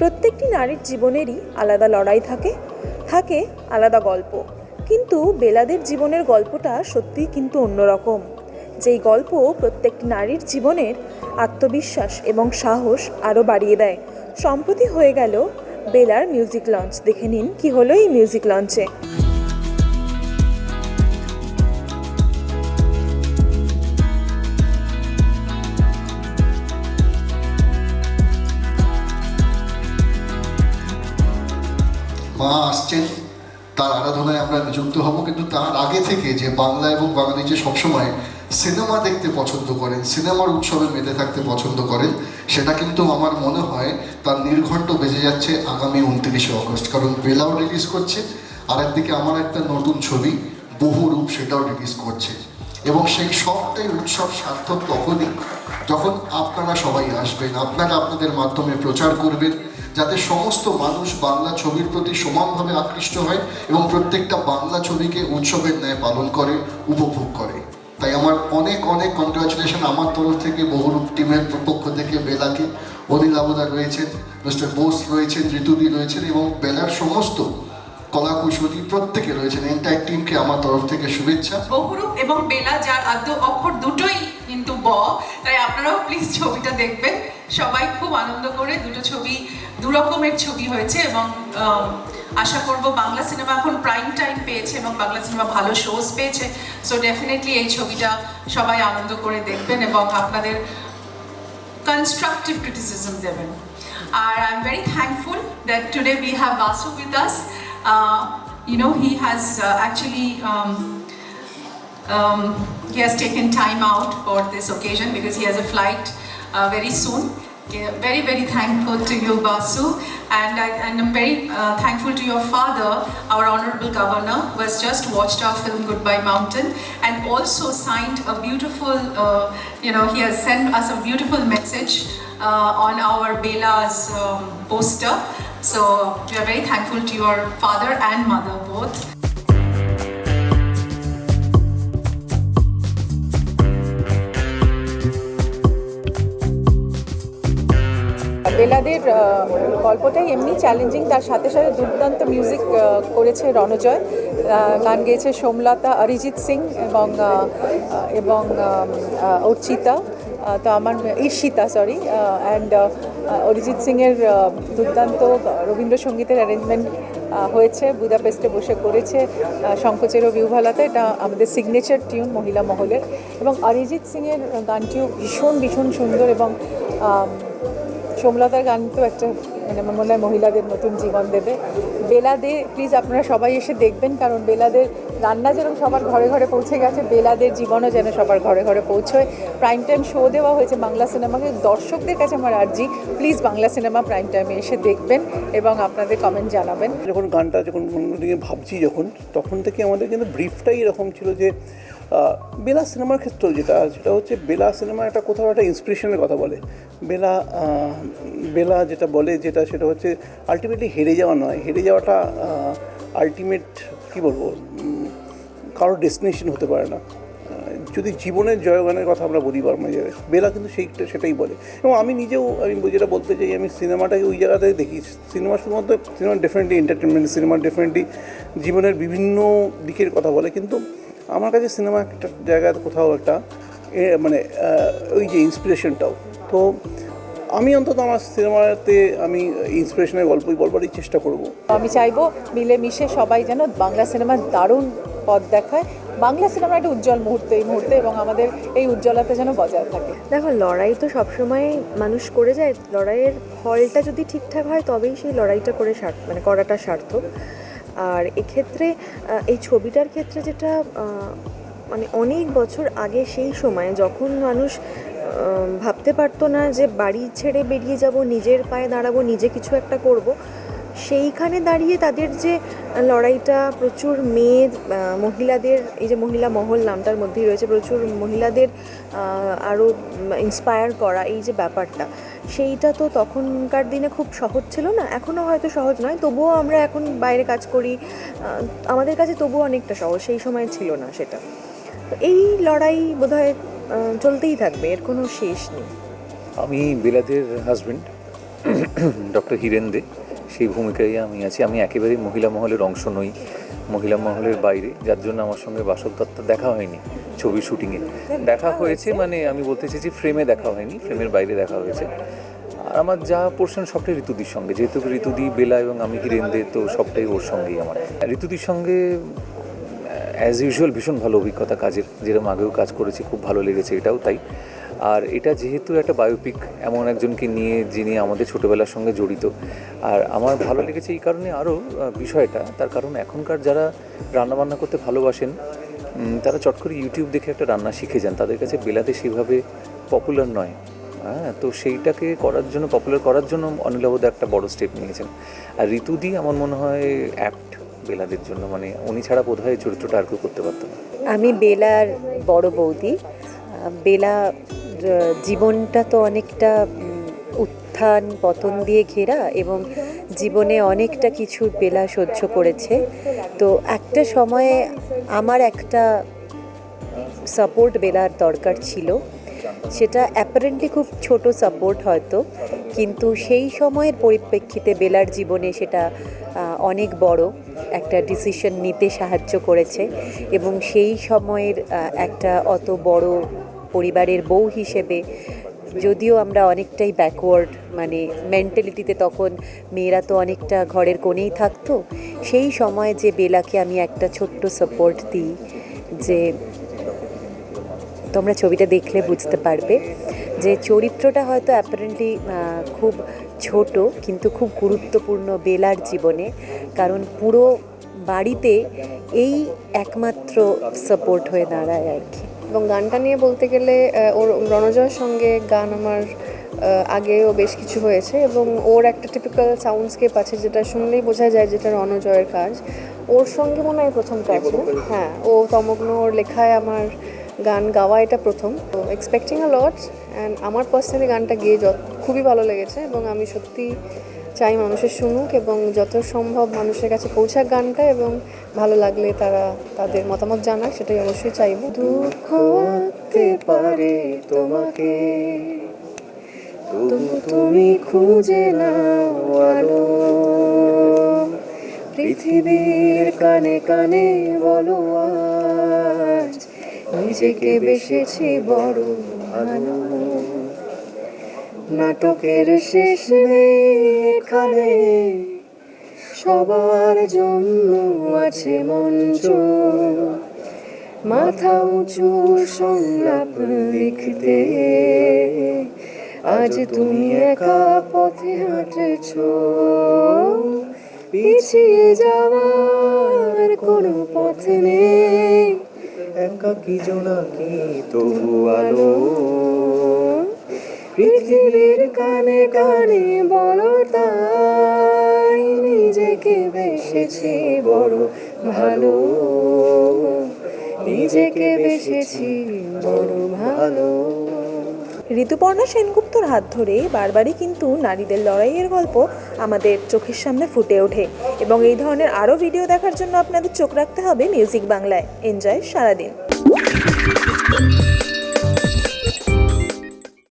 প্রত্যেকটি নারীর জীবনেরই আলাদা লড়াই থাকে থাকে আলাদা গল্প। কিন্তু বেলাদের জীবনের গল্পটা সত্যিই কিন্তু অন্যরকম। যেই গল্প প্রত্যেকটি নারীর জীবনের আত্মবিশ্বাস এবং সাহস আরও বাড়িয়ে দেয়। সম্প্রতি হয়ে গেল বেলার মিউজিক লঞ্চ। দেখে নিন কী হলো এই মিউজিক লঞ্চে। মা আসছেন, তার আরাধনায় আমরা নিযুক্ত হব। কিন্তু তার আগে থেকে যে বাংলা এবং বাঙালি যে সবসময় সিনেমা দেখতে পছন্দ করেন, সিনেমার উৎসবে মেতে থাকতে পছন্দ করেন, সেটা কিন্তু আমার মনে হয় তার নির্ঘণ্ট বেজে যাচ্ছে আগামী উনত্রিশে অগস্ট। কারণ বেলাও রিলিজ করছে আর একদিকে আমার একটা নতুন ছবি, বহু রূপ সেটাও রিলিজ করছে। এবং সেই সবটাই উৎসব সার্থক তখনই যখন আপনারা সবাই আসবেন, আপনারা আপনাদের মাধ্যমে প্রচার করবেন, যাতে সমস্ত মানুষ বাংলা ছবির প্রতি সমানভাবে আকৃষ্ট হয় এবং প্রত্যেকটা বাংলা ছবিকে উৎসবের ন্যায় পালন করে, উপভোগ করে। তাই আমার অনেক অনেক কনগ্রাচুলেশন আমার তরফ থেকে, বহুরূপ টিমের পক্ষ থেকে, বেলাকে অনিল আবুদা রয়েছেন, মিস্টার বোস রয়েছেন, ঋতুদি রয়েছেন এবং বেলার সমস্ত কলাকুশলী প্রত্যেকে রয়েছেন এন্টায়ার টিমকে আমার তরফ থেকে শুভেচ্ছা। বহুরূপ এবং বেলা, যার আদ্য অক্ষর দুটোই কিন্তু ব, তাই আপনারাও প্লিজ ছবিটা দেখবেন। সবাই খুব আনন্দ করে দুটো ছবি, দু রকমের ছবি হয়েছে এবং আশা করব বাংলা সিনেমা এখন প্রাইম টাইম পেয়েছে এবং বাংলা সিনেমা ভালো শোজ পেয়েছে। সো ডেফিনেটলি এই ছবিটা সবাই আনন্দ করে দেখবেন এবং আপনাদের constructive criticism দেবেন। আর I am very thankful that today we have Basu with us you know he has uh, actually um, um, he has taken time out for this occasion because he has a flight uh, very soon. Yeah, very, very thankful to you, Basu, and, I, and I'm very uh, thankful to your father, our honorable governor, who has just watched our film Goodbye Mountain and also signed a beautiful, uh, you know, he has sent us a beautiful message uh, on our Bela's um, poster. So, we are very thankful to your father and mother both. বেলাদের গল্পটাই এমনি challenging তার সাথে সাথে দুর্দান্ত music করেছে রণজয় গান গেয়েছে সোমলতা, অরিজিৎ সিং এবং এবং অর্চিতা তো আমার ঈর্ষিতা সরি অ্যান্ড অরিজিৎ সিংয়ের দুর্দান্ত রবীন্দ্রসঙ্গীতের অ্যারেঞ্জমেন্ট হয়েছে, বুদাপেস্টে বসে করেছে শঙ্কচেরো বিউভালাতে, এটা আমাদের সিগনেচার টিউন মহিলা মহলের। এবং অরিজিৎ সিংয়ের গানটিও ভীষণ ভীষণ সুন্দর এবং সোমলতার গান তো একটা মানে মনে হয় মহিলাদের নতুন জীবন দেবে। বেলাদে প্লিজ আপনারা সবাই এসে দেখবেন, কারণ বেলাদের রান্না যেরকম সবার ঘরে ঘরে পৌঁছে গেছে, বেলাদের জীবনও যেন সবার ঘরে ঘরে পৌঁছয়। প্রাইম টাইম শো দেওয়া হয়েছে বাংলা সিনেমাকে দর্শকদের কাছে আমার আর্জি। প্লিজ বাংলা সিনেমা প্রাইম টাইমে এসে দেখবেন এবং আপনাদের কমেন্ট জানাবেন। যখন গানটা যখন অন্যদিকে ভাবছি যখন, তখন থেকে আমাদের কিন্তু ব্রিফটাই এরকম ছিল যে বেলা সিনেমার ক্ষেত্রেও যেটা, সেটা হচ্ছে বেলা সিনেমা একটা কোথাও একটা ইন্সপিরেশনের কথা বলে। বেলা বেলা যেটা বলে, যেটা সেটা হচ্ছে আলটিমেটলি হেরে যাওয়া নয়। হেরে যাওয়াটা আলটিমেট কী বলব কারোর ডেস্টিনেশন হতে পারে না। যদি জীবনের জয়গানের কথা আমরা বলি বর্মা যাবে বেলা কিন্তু সেইটা সেটাই বলে। এবং আমি নিজেও, আমি যেটা বলতে চাই, আমি সিনেমাটাকে ওই জায়গাতে দেখি। সিনেমা শুধুমাত্র, cinema definitely entertainment cinema definitely জীবনের বিভিন্ন দিকের কথা বলে। কিন্তু আমার কাছে সিনেমা একটা জায়গায় কোথাও একটা মানে ওই যে ইন্সপিরেশনটাও তো আমি অন্তত আমার সিনেমাতে আমি ইন্সপিরেশনের গল্পই বলবারই চেষ্টা করব। আমি চাইব মিলেমিশে সবাই যেন বাংলা সিনেমার দারুণ পথ দেখায়। বাংলা সিনেমা একটা উজ্জ্বল মুহূর্ত, এই মুহূর্তে এবং আমাদের এই উজ্জ্বলতা যেন বজায় থাকে। দেখো, লড়াই তো সবসময় মানুষ করে যায়। লড়াইয়ের ফলটা যদি ঠিকঠাক হয়, তবেই সেই লড়াইটা করে সার মানে করাটা সার্থক। আর এক্ষেত্রে এই ছবিটার ক্ষেত্রে যেটা মানে অনেক বছর আগে সেই সময় যখন মানুষ ভাবতে পারতো না যে বাড়ি ছেড়ে বেরিয়ে যাব, নিজের পায়ে দাঁড়াবো, নিজে কিছু একটা করব সেইখানে দাঁড়িয়ে তাদের যে লড়াইটা প্রচুর মেয়ে মহিলাদের, এই যে মহিলা মহল নামটার মধ্যেই রয়েছে, প্রচুর মহিলাদের আরও ইন্সপায়ার করা এই যে ব্যাপারটা। সেইটা তো তখনকার দিনে খুব সহজ ছিল না এখনও হয়তো সহজ নয়, তবুও আমরা এখন বাইরে কাজ করি আমাদের কাছে তবুও অনেকটা সহজ, সেই সময় ছিল না সেটা। এই লড়াই বোধহয় চলতেই থাকবে, এর কোনো শেষ নেই। আমি বেলাদের হাজব্যান্ড ডক্টর হিরেন দে। সেই ভূমিকায় আমি আছি। আমি একেবারেই মহিলা মহলের অংশ নই, মহিলা মহলের বাইরে। যার জন্য আমার সঙ্গে বাসব দেখা হয়নি ছবি শুটিংয়ে। দেখা হয়েছে মানে আমি বলতে চাইছি ফ্রেমে দেখা হয়নি ফ্রেমের বাইরে দেখা হয়েছে। আর আমার যা পোর্শন সবটাই ঋতুদির সঙ্গে। যেহেতু ঋতুদি, বেলা এবং আমি হিরেন দে তো সবটাই ওর সঙ্গেই আমার। ঋতুদির সঙ্গে অ্যাজ ইউজুয়াল ভীষণ ভালো অভিজ্ঞতা কাজের। যেরকম আগেও কাজ করেছি, খুব ভালো লেগেছে, এটাও তাই। আর এটা যেহেতু একটা বায়োপিক এমন একজনকে নিয়ে যিনি আমাদের ছোটোবেলার সঙ্গে জড়িত। আর আমার ভালো লেগেছে এই কারণে আরও বিষয়টা, তার কারণ এখনকার যারা রান্নাবান্না করতে ভালোবাসেন তারা চট করে ইউটিউব দেখে একটা রান্না শিখে যান। তাদের কাছে বেলাতে সেভাবে পপুলার নয়। হ্যাঁ তো সেইটাকে করার জন্য পপুলার করার জন্য অনিলাবদ একটা বড় স্টেপ নিয়েছেন। আর ঋতুদি আমার মনে হয় অ্যাপ্ট বেলাদের জন্য মানে উনি ছাড়া বোধ হয় চরিত্রটা আর কেউ করতে পারতো আমি বেলার বড় বৌদি। বেলা জীবনটা তো অনেকটা উত্থান, পতন দিয়ে ঘেরা এবং জীবনে অনেকটা কিছু বেলা সহ্য করেছে। তো একটা সময়ে আমার একটা সাপোর্ট বেলার দরকার ছিল। সেটা অ্যাপারেন্টলি খুব ছোট সাপোর্ট হয়তো, কিন্তু সেই সময়ের পরিপ্রেক্ষিতে বেলার জীবনে সেটা অনেক বড় একটা ডিসিশন নিতে সাহায্য করেছে এবং সেই সময়ের একটা অত বড় পরিবারের বউ হিসেবে, যদিও আমরা অনেকটাই ব্যাকওয়ার্ড মানে মেন্টালিটিতে তখন মেয়েরা তো অনেকটা ঘরের কোণেই থাকতো, সেই সময় যে বেলাকে আমি একটা ছোট্ট সাপোর্ট দিই, যে তোমরা ছবিটা দেখলে বুঝতে পারবে, যে চরিত্রটা হয়তো অ্যাপারেন্টলি খুব ছোট, কিন্তু খুব গুরুত্বপূর্ণ বেলার জীবনে, কারণ পুরো বাড়িতে এই একমাত্র সাপোর্ট হয়ে দাঁড়ায় আর কি। এবং গানটা নিয়ে বলতে গেলে ওর রণজয়ের সঙ্গে গান আমার আগেও বেশ কিছু হয়েছে এবং ওর একটা টিপিক্যাল সাউন্ডস্কেপ আছে যেটা শুনলেই বোঝা যায় যেটা রণজয়ের কাজ। ওর সঙ্গে মনে হয় প্রথম কাজ? হ্যাঁ ও তমগ্ন ওর লেখায় আমার গান গাওয়া এটা প্রথম। তো এক্সপেক্টিং আ লট অ্যান্ড আমার পার্সোনালি গানটা গিয়ে যত খুবই ভালো লেগেছে এবং আমি সত্যি চাই মানুষের শুনুক এবং যত সম্ভব মানুষের কাছে পৌঁছাক গানটা এবং ভালো লাগলে তারা তাদের মতামত জানাক, সেটাই অবশ্যই চাইব। দুঃখ পারে তোমাকে তুমি খুঁজে নাও পৃথিবীর কানে কানে বলো আজ, নিজেকে বেসেছি বড় ভালো নাটকের শেষ নেই এখানে সবার জন্য আছে মঞ্চ। মাথা উঁচু সংলাপ লিখতে। আজ তুমি একা পথে হাঁটেছ। পিছিয়ে যাওয়ার কোনো পথ নেই। একাকি জোনাকি? তবু আলো। পৃথিবীর কানে কানে বলো তাই, নিজেকে বেসেছি বড় ভালো। নিজেকে বেসেছি বড় ভালো। ঋতুপর্ণা সেনগুপ্তর হাত ধরে বারবারই কিন্তু নারীদের লড়াইয়ের গল্প আমাদের চোখের সামনে ফুটে ওঠে এবং এই ধরনের আরও ভিডিও দেখার জন্য আপনাদের চোখ রাখতে হবে মিউজিক বাংলায়। এনজয় সারাদিন।